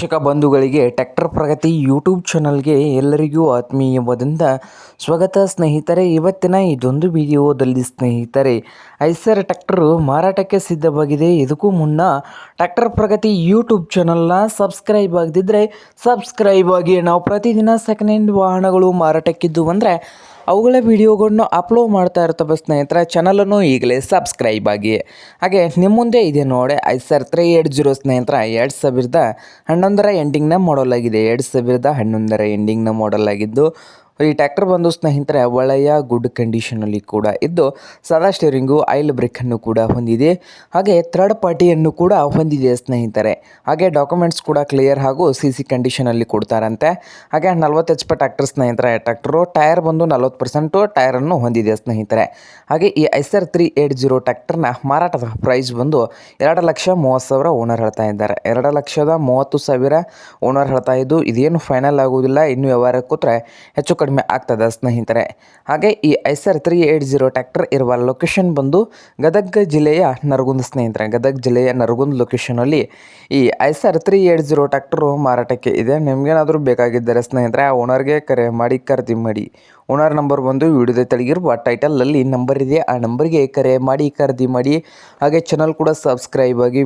ವೀಕ್ಷಕ ಬಂಧುಗಳಿಗೆ tractor Pragati YouTube ಚಾನಲ್ಗೆ ಎಲ್ಲರಿಗೂ ಆತ್ಮೀಯವಾದಂಥ ಸ್ವಾಗತ ಸ್ನೇಹಿತರೆ. ಇವತ್ತಿನ ಇದೊಂದು ವಿಡಿಯೋದಲ್ಲಿ ಸ್ನೇಹಿತರೆ, ಐಸರ್ ಟ್ರ್ಯಾಕ್ಟರು ಮಾರಾಟಕ್ಕೆ ಸಿದ್ಧವಾಗಿದೆ. ಇದಕ್ಕೂ ಮುನ್ನ ಟ್ರ್ಯಾಕ್ಟರ್ ಪ್ರಗತಿ ಯೂಟ್ಯೂಬ್ ಚಾನಲ್ನ ಸಬ್ಸ್ಕ್ರೈಬ್ ಆಗದಿದ್ದರೆ ಸಬ್ಸ್ಕ್ರೈಬ್ ಆಗಿ. ನಾವು ಪ್ರತಿದಿನ ಸೆಕೆಂಡ್ ಹ್ಯಾಂಡ್ ವಾಹನಗಳು ಮಾರಾಟಕ್ಕಿದ್ದು ಅಂದರೆ ಅವುಗಳ ವಿಡಿಯೋಗಳನ್ನು ಅಪ್ಲೋಡ್ ಮಾಡ್ತಾ ಇರ್ತವೆ ಸ್ನೇಹಿತರ ಚಾನಲನ್ನು ಈಗಲೇ ಸಬ್ಸ್ಕ್ರೈಬ್ ಆಗಿ. ಹಾಗೆ ನಿಮ್ಮ ಮುಂದೆ ಇದೆ ನೋಡಿ ಐಸರ್ ತ್ರೀ ಏಟ್ ಜೀರೋ ಸ್ನೇಹಿತರ, ಎರಡು ಸಾವಿರದ ಹನ್ನೊಂದರ ಎಂಡಿಂಗ್ನ ಮಾಡಲ್ ಆಗಿದೆ. ಎರಡು ಸಾವಿರದ ಹನ್ನೊಂದರ ಎಂಡಿಂಗ್ನ ಮಾಡಲ್ ಆಗಿದ್ದು ಈ ಟ್ಯಾಕ್ಟರ್ ಬಂದು ಸ್ನೇಹಿತರೆ, ಒಳ್ಳೆಯ ಗುಡ್ ಕಂಡೀಷನಲ್ಲಿ ಕೂಡ ಇದ್ದು, ಸದಾ ಸ್ಟೇರಿಂಗು ಆಯಿಲ್ ಬ್ರೇಕನ್ನು ಕೂಡ ಹೊಂದಿದೆ. ಹಾಗೆ ಥರ್ಡ್ ಪಾರ್ಟಿಯನ್ನು ಕೂಡ ಹೊಂದಿದೆ ಸ್ನೇಹಿತರೆ. ಹಾಗೆ ಡಾಕ್ಯುಮೆಂಟ್ಸ್ ಕೂಡ ಕ್ಲಿಯರ್ ಹಾಗೂ ಸಿ ಸಿ ಕಂಡೀಷನಲ್ಲಿ ಕೊಡ್ತಾರಂತೆ. ಹಾಗೆ ನಲ್ವತ್ತು ಎಚ್ ಪಿ ಟ್ಯಾಕ್ಟರ್ ಸ್ನೇಹಿತರೆ ಟ್ರ್ಯಾಕ್ಟರು ಟೈರ್ ಬಂದು ನಲ್ವತ್ತು ಪರ್ಸೆಂಟು ಟೈರನ್ನು ಹೊಂದಿದೆ ಸ್ನೇಹಿತರೆ. ಹಾಗೆ ಈ ಐಸರ್ ತ್ರೀ ಏಟ್ ಜೀರೋ ಟ್ರ್ಯಾಕ್ಟರ್ನ ಮಾರಾಟದ ಪ್ರೈಸ್ ಬಂದು ಎರಡು ಲಕ್ಷ ಮೂವತ್ತು ಸಾವಿರ ಓನರ್ ಹೇಳ್ತಾ ಇದ್ದಾರೆ. ಎರಡು ಲಕ್ಷದ ಮೂವತ್ತು ಸಾವಿರ ಓನರ್ ಹೇಳ್ತಾ ಇದ್ದು, ಇದೇನು ಫೈನಲ್ ಆಗುವುದಿಲ್ಲ. ಇನ್ನೂ ವ್ಯವಹಾರ ಕೂತ್ರೆ ಹೆಚ್ಚು ಕಡಿಮೆ ಆಗ್ತದೆ ಸ್ನೇಹಿತರೆ. ಹಾಗೆ ಈ Eicher three eight zero tractor ಇರುವ ಲೊಕೇಶನ್ ಬಂದು ಗದಗ ಜಿಲ್ಲೆಯ ನರಗುಂದ ಸ್ನೇಹಿತರೆ. ಗದಗ ಜಿಲ್ಲೆಯ ನರಗುಂದ ಲೊಕೇಶನಲ್ಲಿ ಈ Eicher three eight zero tractor ಮಾರಾಟಕ್ಕೆ ಇದೆ. ನಿಮಗೇನಾದರೂ ಬೇಕಾಗಿದ್ದರೆ ಸ್ನೇಹಿತರೆ, ಆ ಓನರ್ಗೆ ಕರೆ ಮಾಡಿ, ಖರೀದಿ ಮಾಡಿ. ಓನರ್ ನಂಬರ್ ಬಂದು ವಿಡಿಯೋದ ತೆಳಗಿರುವ ಟೈಟಲಲ್ಲಿ ನಂಬರ್ ಇದೆ. ಆ ನಂಬರ್ಗೆ ಕರೆ ಮಾಡಿ, ಖರೀದಿ ಮಾಡಿ. ಹಾಗೆ ಚಾನಲ್ ಕೂಡ ಸಬ್ಸ್ಕ್ರೈಬ್ ಆಗಿ